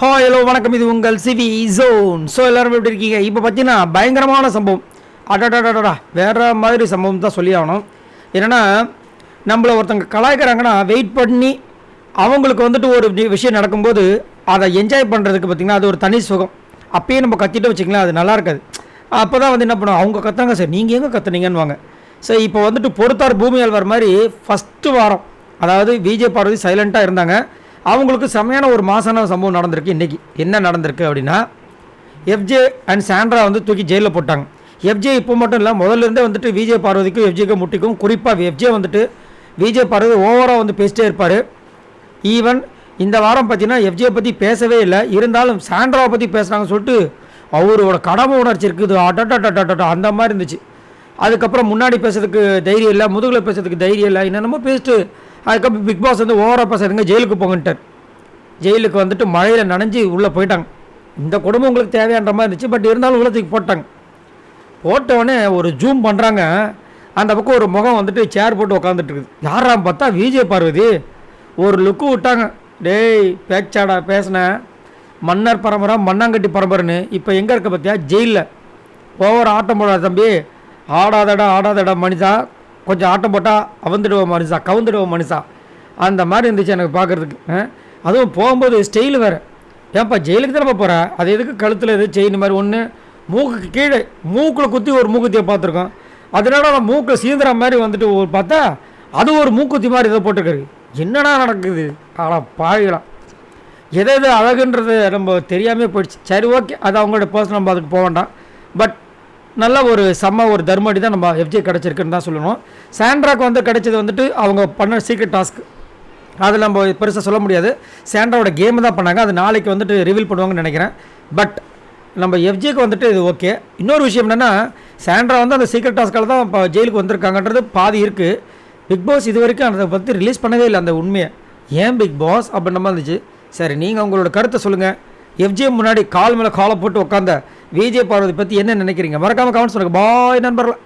Hi hello வணக்கம். இது உங்கள் சிவி ஜோன் ஸோ எல்லாரும் எப்படி இருக்கீங்க? இப்போ பார்த்தீங்கன்னா பயங்கரமான சம்பவம். அடடடடா வேறு மாதிரி சம்பவம் தான் சொல்லி ஆகணும். என்னென்னா நம்மளை ஒருத்தங்க கலாய்க்கிறாங்கன்னா வெயிட் பண்ணி அவங்களுக்கு வந்துட்டு ஒரு விஷயம் நடக்கும்போது அதை என்ஜாய் பண்ணுறதுக்கு பார்த்திங்கன்னா அது ஒரு தனி சுகம். அப்பயே நம்ம கத்திட்டு வச்சிங்களேன் அது நல்லா இருக்காது. அப்போ தான் வந்து என்ன பண்ணுவோம் அவங்க கத்துறாங்க சார். நீங்கள் எங்கே கத்துனீங்கன்னு வாங்க ஸோ இப்போ வந்துட்டு பொறுத்தார் பூமி ஆழ்வார் மாதிரி ஃபஸ்ட்டு வாரம் அதாவது விஜய் பார்வதி சைலண்ட்டாக இருந்தாங்க. அவங்களுக்கு செமையான ஒரு மாசான சம்பவம் நடந்திருக்கு இன்றைக்கி என்ன நடந்திருக்கு அப்படின்னா எஃப்ஜே அண்ட் சாண்ட்ரா வந்து தூக்கி ஜெயிலில் போட்டாங்க. எஃப்ஜே இப்போ மட்டும் இல்லை முதல்ல இருந்தே வந்துட்டு விஜய் பார்வதிக்கும் எஃப்ஜேக்கும் முட்டிக்கும் குறிப்பாக எஃப்ஜே வந்துட்டு விஜய் பார்வதி ஓவராக வந்து பேசிட்டே இருப்பார். ஈவன் இந்த வாரம் பார்த்தீங்கன்னா எஃப்ஜே பற்றி பேசவே இல்லை. இருந்தாலும் சாண்ட்ராவை பற்றி பேசுகிறாங்கன்னு சொல்லிட்டு அவரோட கடமை உணர்ச்சி இருக்குது. அடட்டா அந்த மாதிரி இருந்துச்சு. அதுக்கப்புறம் முன்னாடி பேசுறதுக்கு தைரியம் இல்லை முதுகில் பேசுறதுக்கு தைரியம் இல்லை என்னென்னமோ பேசிட்டு அதுக்கப்புறம் பிக் பாஸ் வந்து ஓவராக பேசுறதுங்க ஜெயிலுக்கு போங்கன்ட்டார். ஜெயிலுக்கு வந்துட்டு மழையில் நனைஞ்சு உள்ளே போயிட்டாங்க. இந்த குடும்பம் உங்களுக்கு தேவையான்ற மாதிரி இருந்துச்சு பட் இருந்தாலும் உள்ளத்துக்கு போட்டாங்க. போட்டவொடனே ஒரு ஜூம் பண்ணுறாங்க அந்த பக்கம் ஒரு முகம் வந்துட்டு சேர் போட்டு உட்காந்துட்டுருக்குது யாராம் பார்த்தா விஜய் பார்வதி. ஒரு லுக்கு விட்டாங்க. டேய் பேச்சாடா பேசினேன் மன்னர் பரம்பரை மண்ணாங்கட்டி பரம்பரைன்னு. இப்போ எங்கே இருக்க பார்த்தியா ஜெயிலில். ஓவர் ஆட்டம் போடாத தம்பி. ஆடாதடா ஆடாதடா மனிதா. கொஞ்சம் ஆட்டம் போட்டால் அவந்துடுவோம் மனுஷா கவுந்துடுவோம் மனுஷா. அந்த மாதிரி இருந்துச்சு எனக்கு பார்க்குறதுக்கு அதுவும் போகும்போது ஸ்டைல் வேறு. ஏன்ப்பா ஜெயிலுக்கு தானே போகிற அது எதுக்கு கழுத்தில் எது செயின் மாதிரி ஒன்று மூக்குக்கு கீழே மூக்கில் குத்தி ஒரு மூக்குத்தியை பார்த்துருக்கோம். அதனால நான் மூக்கில் சீந்துற மாதிரி வந்துட்டு ஒரு பார்த்தா அது ஒரு மூக்குத்தி மாதிரி இதை போட்டிருக்காரு. என்னடா நடக்குது? ஆனால் பாவிக்கலாம் எதை எது அழகுன்றது நம்ம தெரியாமல் போயிடுச்சு. சரி ஓகே அது அவங்களோட பர்சனல் நம்ம அதுக்கு போக வேண்டாம். பட் நல்ல ஒரு செம்ம ஒரு தர்மடி தான் நம்ம எஃப்ஜே கிடச்சிருக்குன்னு தான் சொல்லணும். சாண்ட்ராக்கு வந்து கிடைச்சது வந்துட்டு அவங்க பண்ண சீக்ரெட் டாஸ்க் அதில் நம்ம பெருசாக சொல்ல முடியாது. சாண்ட்ராவோட கேம் தான் பண்ணாங்க. அது நாளைக்கு வந்துட்டு ரிவீல் பண்ணுவாங்கன்னு நினைக்கிறேன். பட் நம்ம எஃப்ஜேக்கு வந்துட்டு இது ஓகே இன்னொரு விஷயம் என்னென்னா சாண்ட்ரா வந்து அந்த சீக்ரெட் டாஸ்க்கால் தான் இப்போ ஜெயிலுக்கு வந்திருக்காங்கன்றது பாதி இருக்குது பிக் பாஸ் இது வரைக்கும் அதை பற்றி ரிலீஸ் பண்ணவே இல்லை அந்த உண்மையை. ஏன் பிக் பாஸ் அப்படின்ற மாதிரி இருந்துச்சு? சரி நீங்கள் உங்களோட கருத்தை சொல்லுங்கள் எஃப்ஜே முன்னாடி கால் மேலே காலை போட்டு உட்காந்த விஜய் பார்வதி பற்றி என்ன நினைக்கிறீங்க? மறக்காமல் கமெண்ட்ஸ் சொல்லுங்கள் பாய் நண்பர்களே.